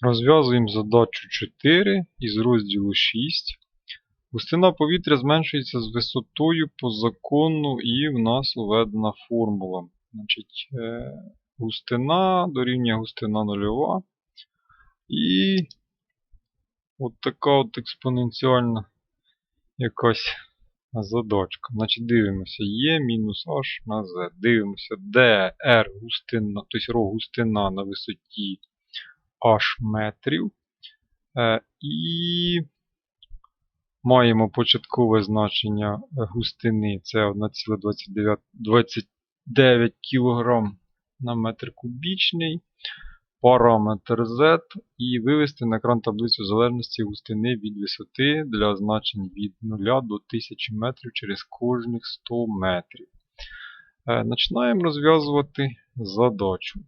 Розв'язуємо задачу 4 із розділу 6. Густина повітря зменшується з висотою по закону, і в нас введена формула. Значить, е, густина дорівнює густина нульова. І от така от експоненціальна якась задачка. Значить, дивимося, Є мінус H на Z. Дивимося, де R густина, тобто ρ густина на висоті H метрів. Е, І маємо початкове значення густини. Це 1,29 кг на метр кубічний. Параметр Z і вивести на екран таблицю залежності густини від висоти для значень від 0 до 1000 метрів через кожних 100 метрів. Е, Починаємо розв'язувати задачу.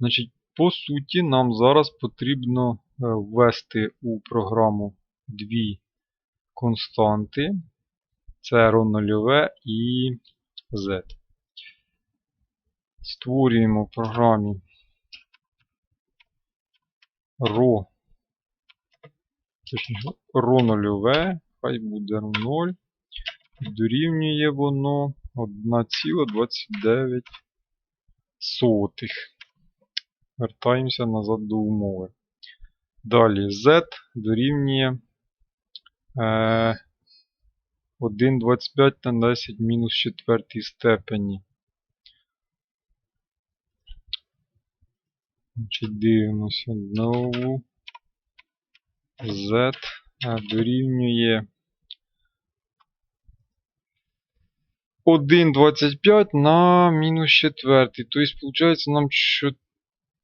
Значить, по суті, нам зараз потрібно е, ввести у програму дві константи. Це ρ0 і Z. Створюємо в програмі ро, точніше, ро0, хай буде 0. Дорівнює воно 1,29. Вертаємося назад до умови. Далі z дорівнює е, 1,25 на 10 мінус 4 степені. Значить, дивимося знову. Z е, дорівнює 1,25 на мінус 4. Тобто, виходить, нам що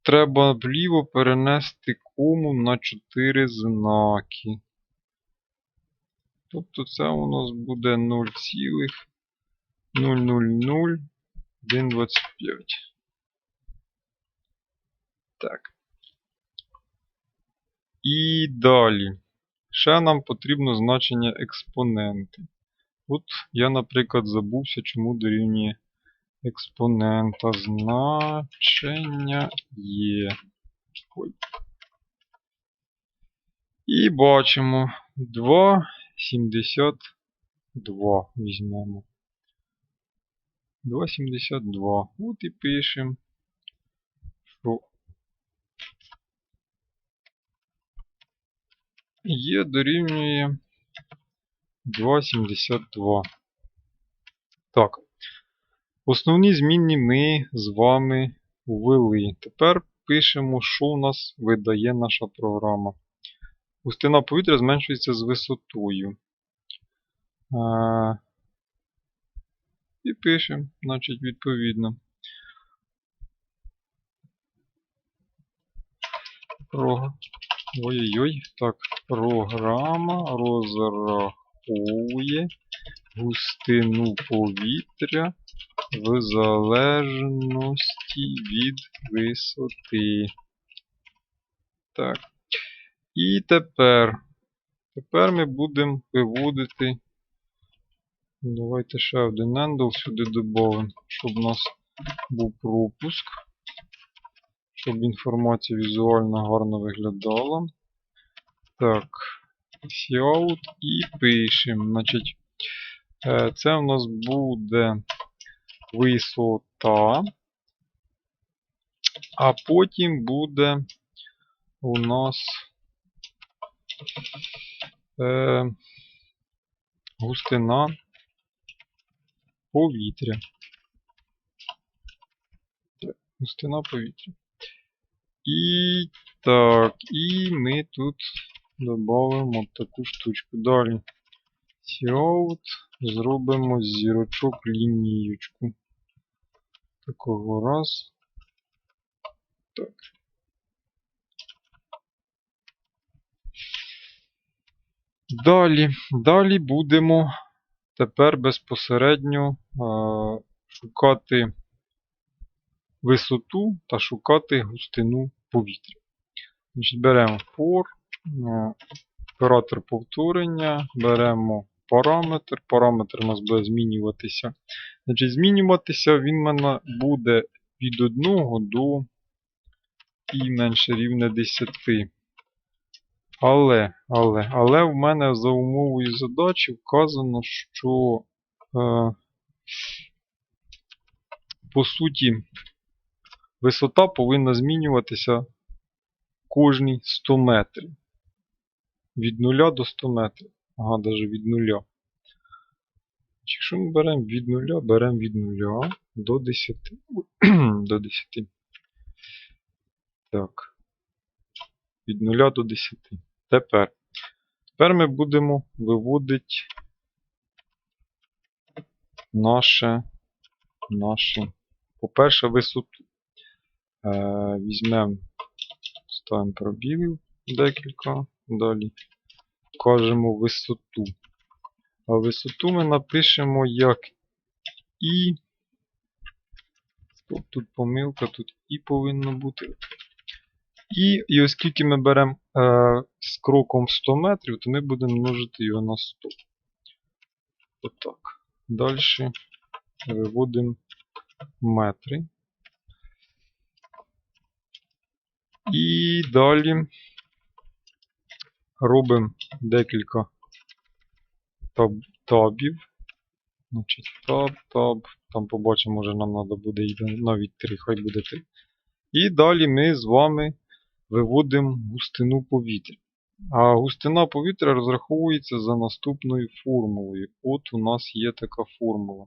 треба вліво перенести кому на 4 знаки. Тобто це у нас буде 0,000,125. Так. І далі. Ще нам потрібно значення експоненти. От я, наприклад, забувся, чому дорівнює експонента. Значення є. Ой. І бачимо 2,72 візьмемо. 2,72. От і пишемо, що є дорівнює 2,72. Так. Основні змінні ми з вами ввели. Тепер пишемо, що у нас видає наша програма. Густина повітря зменшується з висотою. І пишемо, значить, відповідно. Ой-ой-ой. Так, програма розраховує густину повітря в залежності від висоти. Так. І тепер. Тепер ми будемо виводити. Давайте ще один handle сюди додамо, щоб у нас був пропуск. Щоб інформація візуально гарно виглядала. Так. Cout і пишемо. Значить, це у нас буде висота. А потім буде у нас е, густина повітря. Густина повітря. І так, і ми тут додамо таку штучку. Далі. Cout зробимо зірочок лінієчку. Такого раз. Так. Далі, далі будемо тепер безпосередньо е, шукати висоту та шукати густину повітря. Значить, Беремо for, е, оператор повторення, беремо параметр. Параметр у нас буде змінюватися. Значить, Змінюватися він в мене буде від 1 до і менше рівне 10. Але, але, але в мене за умовою задачі вказано, що е, по суті висота повинна змінюватися кожні 100 метрів. Від 0 до 100 метрів. Ага, навіть від 0. Якщо ми беремо від 0, беремо від 0 до 10. до 10. Так. Від 0 до 10. Тепер. Тепер ми будемо виводити наше, наше по-перше, висоту. Е, візьмемо, ставимо пробілів декілька. Далі кажемо висоту. А висоту ми напишемо як І. Тут помилка, тут І повинно бути. І, і оскільки ми беремо е, з кроком 100 метрів, то ми будемо множити його на 100. Отак. Далі виводимо метри. І далі робимо декілька таб, табів. Значить, таб, таб. Там побачимо, може нам треба буде навіть 3, хай буде 3. І далі ми з вами виводимо густину повітря. А густина повітря розраховується за наступною формулою. От у нас є така формула.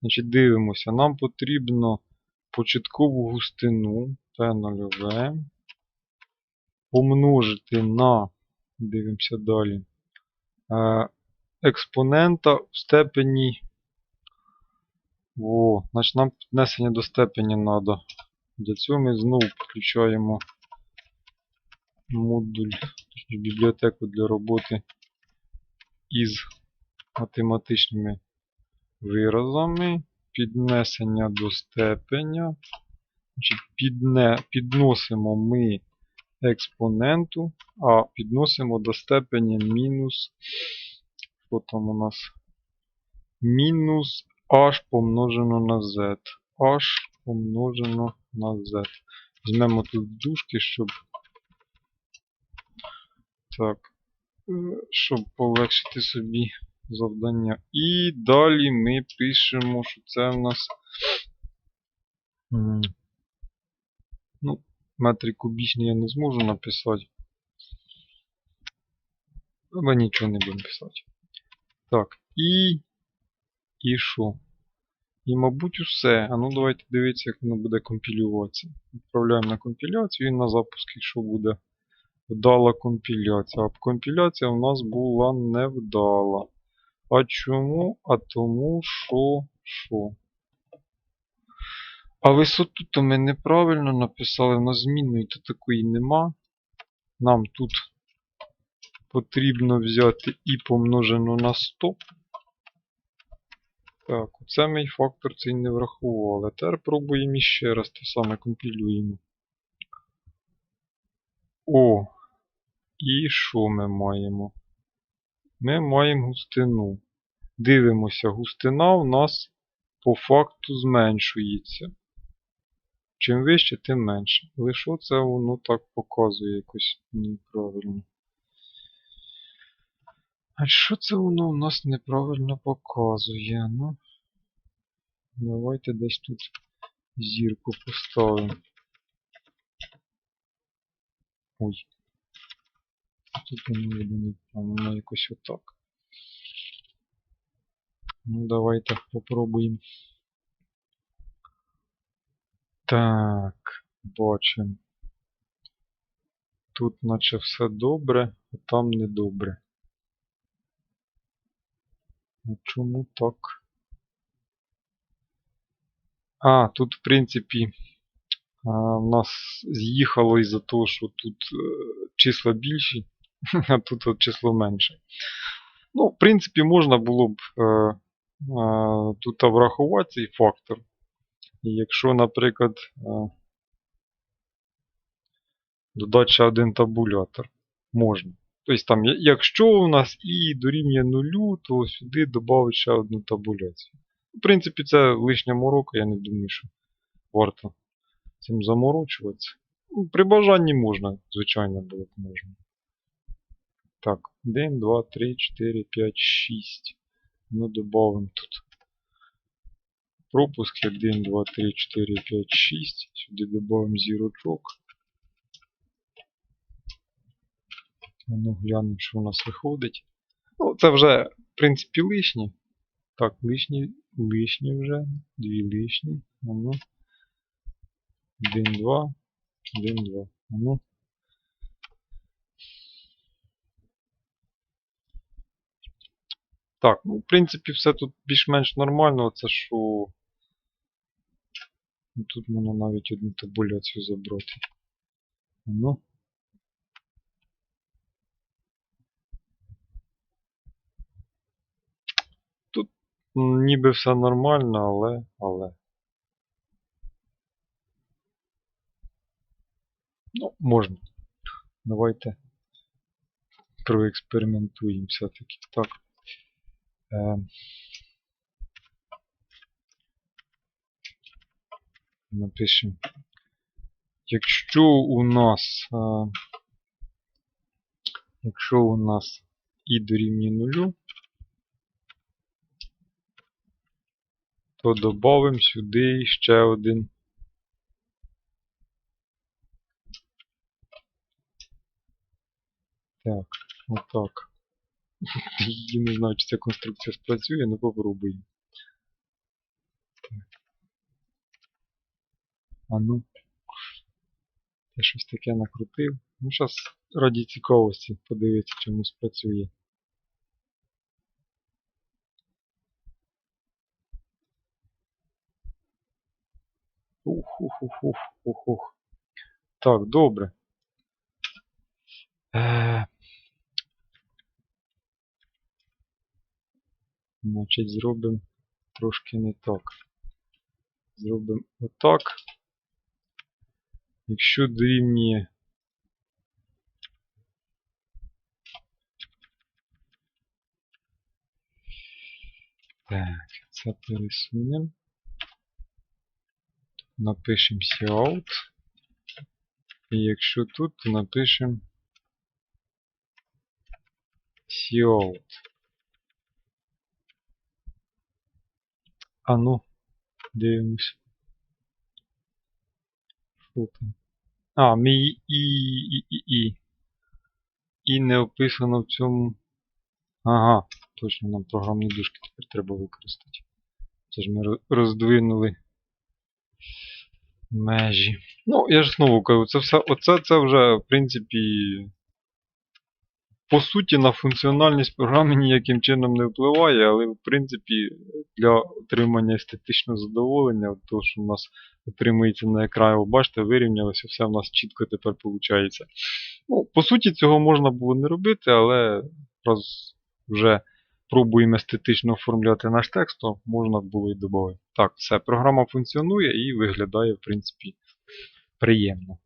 Значить, дивимося, нам потрібно початкову густину P0V помножити на, дивимося далі, е, експонента в степені. О, значить нам піднесення до степені треба. Для цього ми знову підключаємо модуль, бібліотеку для роботи із математичними виразами. Піднесення до степеня. Підне, Підносимо ми експоненту, а підносимо до степені мінус. Що там у нас? Мінус h помножено на z. h помножено на z. Візьмемо тут дужки, щоб. Так. е, Щоб полегшити собі завдання. І далі ми пишемо, що це в нас. Ну, метри кубічні я не зможу написати. Ми нічого не будемо писати. Так, і. І що? І, мабуть, усе. А ну давайте дивитися, як воно буде компілюватися. Відправляємо на компіляцію і на запуск, якщо буде вдала компіляція. А компіляція у нас була невдала. А чому? А тому що. що? А висоту то ми неправильно написали, в нас змінної то такої нема. Нам тут потрібно взяти і помножено на 100. Так, оце ми й фактор цей не врахували. Тепер пробуємо іще раз те саме компілюємо. О! І що ми маємо? Ми маємо густину. Дивимося, густина у нас по факту зменшується. Чим вище, тим менше. Що це воно так показує якось неправильно? А що це воно у нас неправильно показує? Ну, давайте десь тут зірку поставимо. Ой. Тут воно воно якось отак. Ну, давайте попробуємо. Так, бачимо. Тут наче все добре, а там не добре. А чому так? А, тут, в принципі, в нас з'їхало із-за того, що тут е, числа більші, а тут от число менше. Ну, в принципі, можна було б е, тут врахувати цей фактор. І якщо, наприклад, е, додати ще один табулятор, можна. Тобто, там, якщо у нас і дорівнює нулю, то сюди додати ще одну табуляцію. В принципі, це лишня морока, я не думаю, що варто цим заморочуватися. Ну, При бажанні можна, звичайно, було б можна. Так, 1, 2, 3, 4, 5, 6. Ну, додамо тут. Пропуск 1, 2, 3, 4, 5, 6. Сюди додамо зірочок. Ну, глянемо, що у нас виходить. Ну, це вже, в принципі, лишні. Так, лишні, лишні вже. Дві лишні. А ну. 1, 2, 1, 2. А ну. Так, ну, в принципі, все тут більш-менш нормально. Це що. Ну, Тут можна навіть одну табуляцію забрати. Ну. Тут ніби все нормально, але. але. Ну, можна. Давайте проекспериментуємо все-таки. Так. Е, напишемо. Якщо у нас. Е, якщо у нас і дорівнює нулю, то додамо сюди ще один. Так, отак. Я не знаю, чи ця конструкція спрацює, але попробуємо. А ну. Я щось таке накрутив. Ну, зараз раді цікавості подивитися, чому спрацює. Ух, ух, ух, ух, ух, ух. Так, добре. Е, Значить, зробимо трошки не так. Зробимо отак. Якщо дорівнює Так, це пересунемо. Напишемо cout. І якщо тут, то напишемо cout. А ну, дивимось. Що там? А, мій і, і, і, і. І не описано в цьому. Ага, точно нам програмні дужки тепер треба використати. Це ж ми роздвинули межі. Ну, я ж знову кажу, це все, оце це вже, в принципі, по суті, на функціональність програми ніяким чином не впливає, але в принципі для отримання естетичного задоволення, от того, що в нас отримується на екрані, бачите, вирівнялося, все в нас чітко тепер виходить. Ну, по суті, цього можна було не робити, але раз вже пробуємо естетично оформляти наш текст, то можна було і додати. Так, все, програма функціонує і виглядає, в принципі, приємно.